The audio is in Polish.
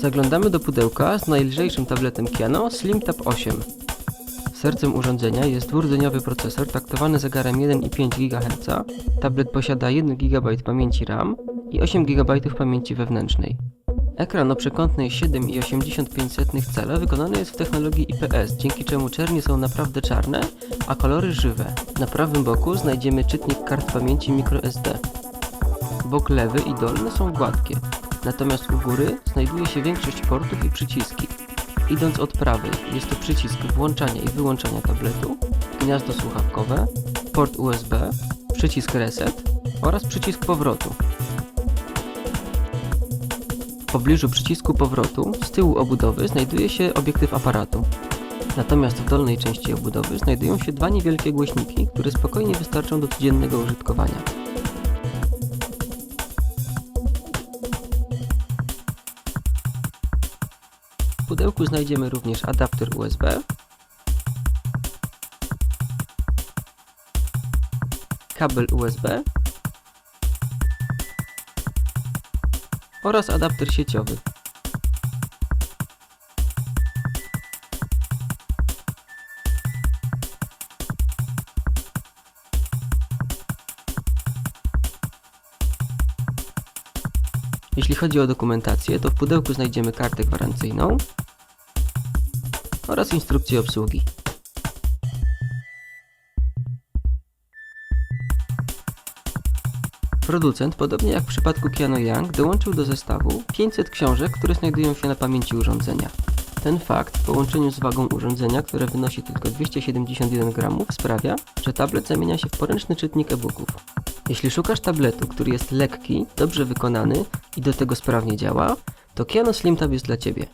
Zaglądamy do pudełka z najlżejszym tabletem Kiano SlimTab 8. Sercem urządzenia jest dwurdzeniowy procesor taktowany zegarem 1,5 GHz. Tablet posiada 1 GB pamięci RAM i 8 GB pamięci wewnętrznej. Ekran o przekątnej 7,85 cala wykonany jest w technologii IPS, dzięki czemu czernie są naprawdę czarne, a kolory żywe. Na prawym boku znajdziemy czytnik kart pamięci microSD. Bok lewy i dolny są gładkie, natomiast u góry znajduje się większość portów i przyciski. Idąc od prawej, jest to przycisk włączania i wyłączania tabletu, gniazdo słuchawkowe, port USB, przycisk reset oraz przycisk powrotu. W pobliżu przycisku powrotu, z tyłu obudowy, znajduje się obiektyw aparatu. Natomiast w dolnej części obudowy znajdują się dwa niewielkie głośniki, które spokojnie wystarczą do codziennego użytkowania. Pudełku znajdziemy również adapter USB, kabel USB oraz adapter sieciowy. Jeśli chodzi o dokumentację, to w pudełku znajdziemy kartę gwarancyjną oraz instrukcję obsługi. Producent, podobnie jak w przypadku Keanu Young, dołączył do zestawu 500 książek, które znajdują się na pamięci urządzenia. Ten fakt w połączeniu z wagą urządzenia, które wynosi tylko 271 gramów, sprawia, że tablet zamienia się w poręczny czytnik e-booków. Jeśli szukasz tabletu, który jest lekki, dobrze wykonany i do tego sprawnie działa, to Keanu Slim Tab jest dla Ciebie.